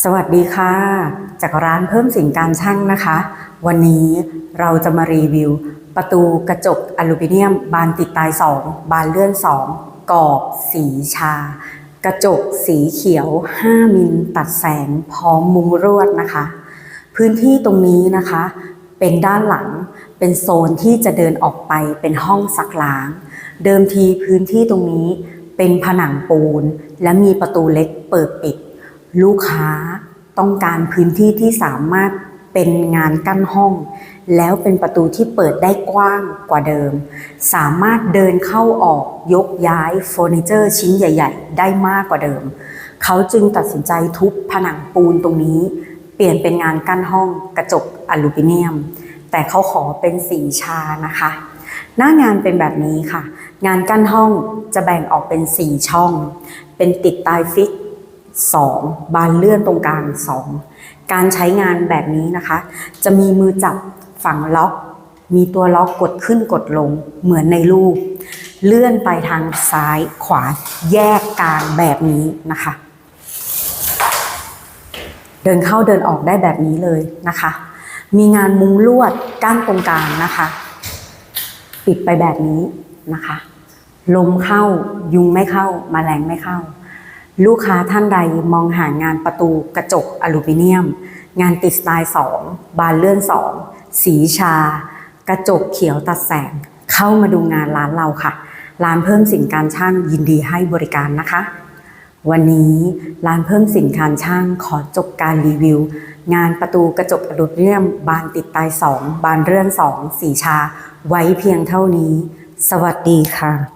สวัสดีค่ะ จากร้านเพิ่มสินการช่างนะคะ วันนี้เราจะมารีวิว ประตูกระจกอลูมิเนียม บานติดตาย 2 บานเลื่อน 2กรอบสีชา กระจกสีเขียว 5 มิลตัดแสงพร้อมมุงรวดนะคะ พื้นที่ตรงนี้นะคะ เป็นด้านหลังเป็นโซนที่จะเดินออกไปเป็นห้องซักล้าง เดิมทีพื้นที่ตรงนี้เป็นผนังปูน และมีประตูเล็กเปิดปิด ลูกค้าต้องการพื้นที่ที่สามารถเป็นงานกั้นห้อง แล้วเป็นประตูที่เปิดได้กว้างกว่าเดิม สามารถเดินเข้าออกยกย้ายเฟอร์นิเจอร์ชิ้นใหญ่ ๆ ได้มากกว่าเดิม เขาจึงตัดสินใจทุบผนังปูนตรงนี้ เปลี่ยนเป็นงานกั้นห้องกระจกอลูมิเนียม แต่เขาขอเป็นสีชานะคะ หน้างานเป็นแบบนี้ค่ะ งานกั้นห้องจะแบ่งออกเป็น 4 ช่อง เป็นติดตายฟิก 2 บานเลื่อนตรงกลาง 2 การใช้งานแบบนี้นะคะ จะมีมือจับฝั่งล็อก มีตัวล็อกกดขึ้นกดลงเหมือนในรูป เลื่อนไปทางซ้ายขวาแยกกลางแบบนี้นะคะ เดินเข้าเดินออกได้แบบนี้เลยนะคะ มีงานมุงลวดกั้นตรงกลางนะคะ ปิดไปแบบนี้นะคะ ลมเข้ายุงไม่เข้ามาแมลงไม่เข้า ลูกค้าท่านใดมองหางานประตูกระจกอลูมิเนียม งานติดสไตล์ 2 บานเลื่อน 2 สีชา กระจกเขียวตัดแสง เข้ามาดูงานร้านเราค่ะ ร้านเพิ่มสินการช่างยินดีให้บริการนะคะ วันนี้ร้านเพิ่มสินค้าช่างขอจบการรีวิว งานประตูกระจกอลูมิเนียม บานติดตาย 2 บานเลื่อน 2 สีชา ไว้เพียงเท่านี้ สวัสดีค่ะ